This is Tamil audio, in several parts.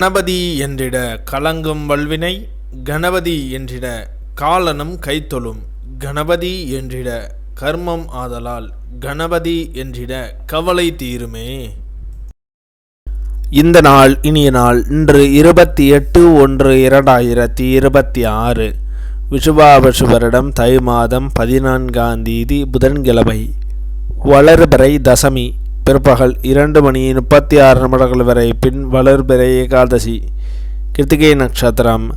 கணபதி என்றிட கலங்கும் வல்வினை கணபதி என்றிட காலனும் கைத்தொழும் கணபதி என்றிட கர்மம் ஆதலால் கணபதி என்றிட கவலை தீருமே. இந்த நாள் இனிய நாள் இன்று இருபத்தி எட்டு ஒன்று இரண்டாயிரத்தி இருபத்தி ஆறு. விஷுபாபசு வருடம் தை மாதம் பதினான்காம் தேதி புதன்கிழமை வளர்பறை தசமி. பிற்பகல் இரண்டு மணி முப்பத்தி ஆறு நிமிடங்கள் வரை பின் வளர்பிறை ஏகாதசி கிருத்திகை நட்சத்திரம்.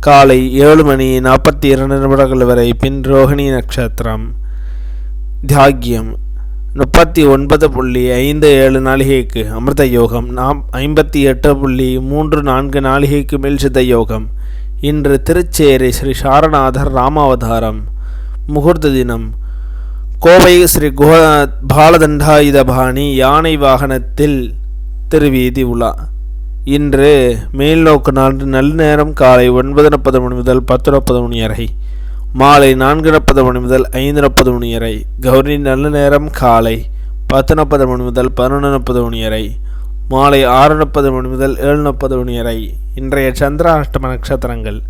காலை ஏழு மணி நாற்பத்தி இரண்டு நிமிடங்கள் வரை பின் ரோஹிணி நட்சத்திரம். தியாகியம் முப்பத்தி ஒன்பது புள்ளி ஐந்து ஏழு நாளிகைக்கு அமிர்த யோகம். நாம் ஐம்பத்தி எட்டு புள்ளி மூன்று நான்கு நாளிகைக்கு மேல் சித்த யோகம். இன்று திருச்சேரி ஸ்ரீ சாரநாதர் ராமாவதாரம். முகூர்த்த தினம் கோவை ஸ்ரீ குஹ பாலதண்டாயுதபாணி யானை வாகனத்தில் திருவீதி உலா. இன்று மேல்நோக்கு நாள் நல்ல நேரம் காலை ஒன்பது முப்பது மணி முதல் பத்து முப்பது மணி வரை மாலை நான்கு முப்பது மணி முதல் ஐந்து முப்பது மணி வரை கௌரி நல்ல நேரம் காலை பத்து முப்பது மணி முதல் பதினொன்று முப்பது மணி வரை மாலை ஆறு முப்பது மணி முதல் ஏழு முப்பது மணி வரை இன்றைய சந்திராஷ்டம நட்சத்திரங்கள்.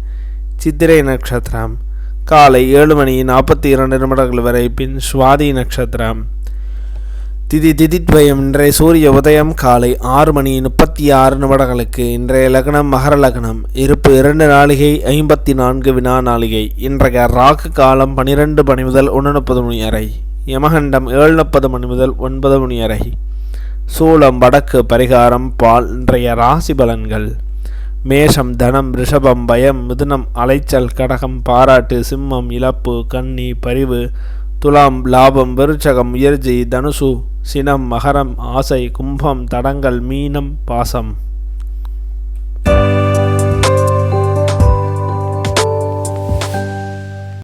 சித்திரை நட்சத்திரம். காலை ஏழு மணி நாற்பத்தி இரண்டு நிமிடங்கள் வரை பின் சுவாதி நட்சத்திரம். திதி திதித்வயம் இன்றைய சூரிய உதயம் காலை ஆறு மணி முப்பத்தி ஆறு நிமிடங்களுக்கு இன்றைய லக்னம் மகர லக்னம் இருப்பு இரண்டு நாளிகை ஐம்பத்தி நான்கு வினா நாளிகை இன்றைய ராகு காலம் பனிரெண்டு மணி முதல் ஒன்று முப்பது மணி வரை யமகண்டம் ஏழு முப்பது மணி முதல் ஒன்பது மணி வரை. சூளம் வடக்கு பரிகாரம் பால் இன்றைய ராசி பலன்கள். மேஷம் தனம் ரிஷபம் பயம் மிதுனம் அலைச்சல் கடகம் பாராட்டு சிம்மம் இழப்பு கன்னி பரிவு துலாம் லாபம் விருச்சகம் முயற்சி தனுசு சினம் மகரம் ஆசை கும்பம் தடங்கள் மீனம் பாசம்.